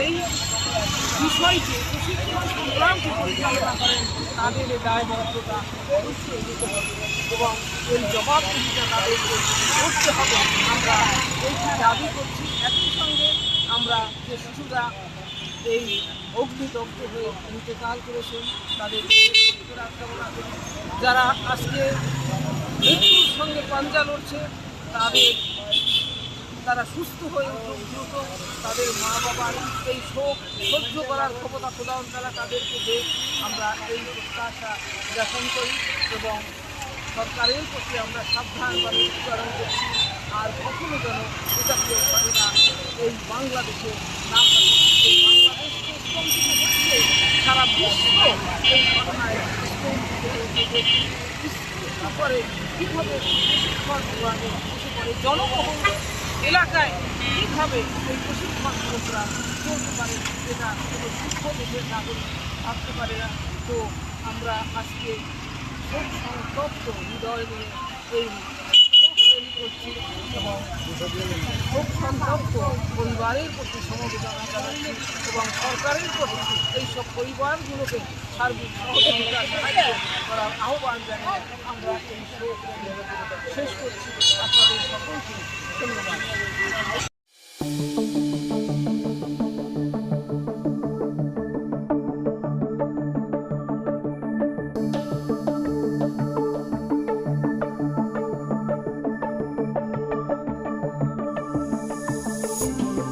এই বিষয়টি প্রশিক্ষণ সংগ্রামকে পরিচালনা করেন তাদের এই দায়বদ্ধতা অবশ্যই নিতে হবে এবং এই জবাবদিহিটা তাদেরকে করতে হবে। আমরা এইটি দাবি করছি, একই সঙ্গে আমরা যে শিশুরা এই অগ্নিদগ্ধ হয়ে ইন্তেকাল করেছেন, তাদের যারা আজকে মৃত্যুর সঙ্গে পাঞ্জা লড়ছে, তাদের তারা সুস্থ হয়ে উঠুক, দ্রুত তাদের মা বাবার এই শোক সহ্য করার ক্ষমতা প্রদান তারা তাদেরকে যে আমরা এই প্রত্যাশা জ্ঞাপন করি এবং সরকারের প্রতি আমরা সাবধান বা উচ্চারণ করছি। আর কখনো যেন এটাকে ঘটনা এই বাংলাদেশে না এই বাংলাদেশকে সারা বিশ্ব এই ঘটনায় করে কীভাবে প্রশিক্ষণ বিভাগে জনবহুল এলাকায় কীভাবে এই প্রশিক্ষণ লোকরা চলতে পারে যেটা কোনো সূক্ষ্ম দেশের নাগরিক আসতে পারে না? তো আমরা আজকে শোক সন্তপ্ত হৃদয় নিয়ে এই এবং পরিবারের প্রতি সমবেদনা জানাচ্ছি এবং সরকারের প্রতি এইসব পরিবারগুলোকে সার্বিক সহযোগিতা সাহায্য করার আহ্বান জানিয়ে আমরা এই শেষ করছি। আপনাদের সকলকে ধন্যবাদ। you